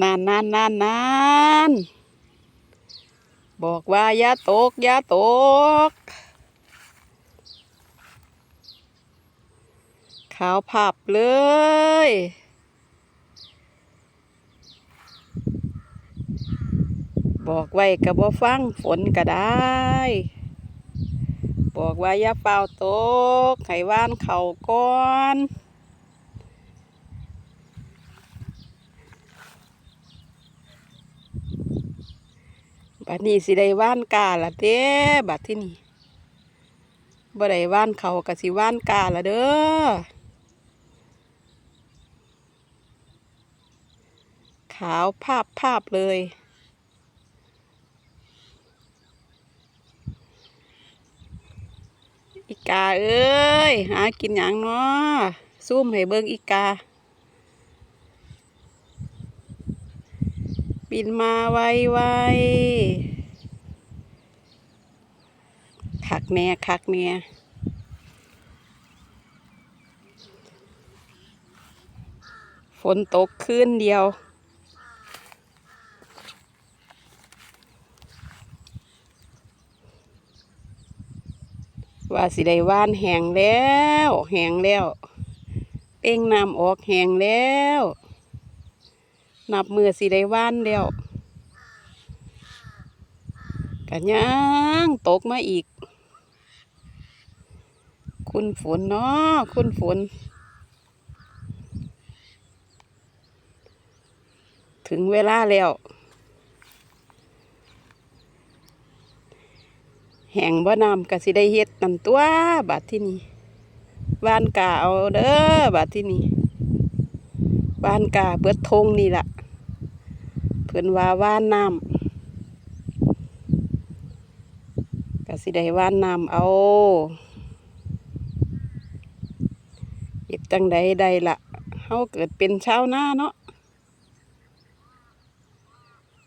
นานนานนานนานบอกว่าอย่าตกอย่าตก ขาวผับเลย บอกไว้กับบ่ฟังฝนก็ได้ บอกว่าอย่าเป่าตก ให้ว่านเข่าก่อน บัดนี้สิได้ว่านกาละเด้บัดที่นี่บ่ได้ว่านเขาก็สิว่านกาละเด้อขาวภาพภาพเลยอีกาเอ้ย หากินหยังเนาะซุ่มให้เบิ่งอีกา บินมาไวไวคักแน่คักแน่ฝนตกคืนเดียวว่าสิได้ว่านแหงแล้ว แหงแล้ว เป้งน้ำออกแหงแล้ว นับมือสิได้ว่านแล้วกันยังตกมาอีก คุณฝนเนาะคุณฝน ถึงเวลาแล้ว แห่งบ่น้ำก็สิได้เฮ็ดนันตัวบาดที่นี่บ้านกาเอาเด้อบาดที่นี่บ้านกาเบิดทงนี่ล่ะ เพิ่นว่าว่านน้ำก็สิได้ว่านน้ำเอาเฮ็ดจังใดได้ละเฮาเกิดเป็นชาวนาเนาะ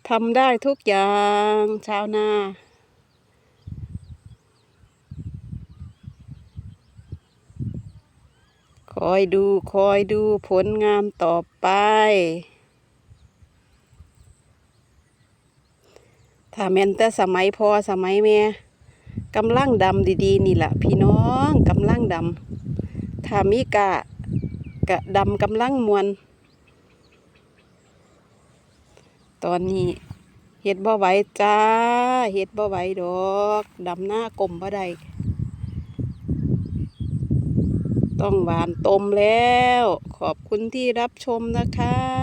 ทำได้ทุกอย่างชาวนาคอยดูคอยดูผลงานต่อไป ถ้าแม่นแต่สมัยพอสมัยแม่กำลังดำดีๆ นี่แหละพี่น้องกำลังดำถ้ามีกะกะดำกำลังมวนตอนนี้เฮ็ดบ่ไหวจ้าเฮ็ดบ่ไหวดอกดำหน้ากลมบ่ได้ต้องหวานต้มแล้ว ขอบคุณที่รับชมนะคะ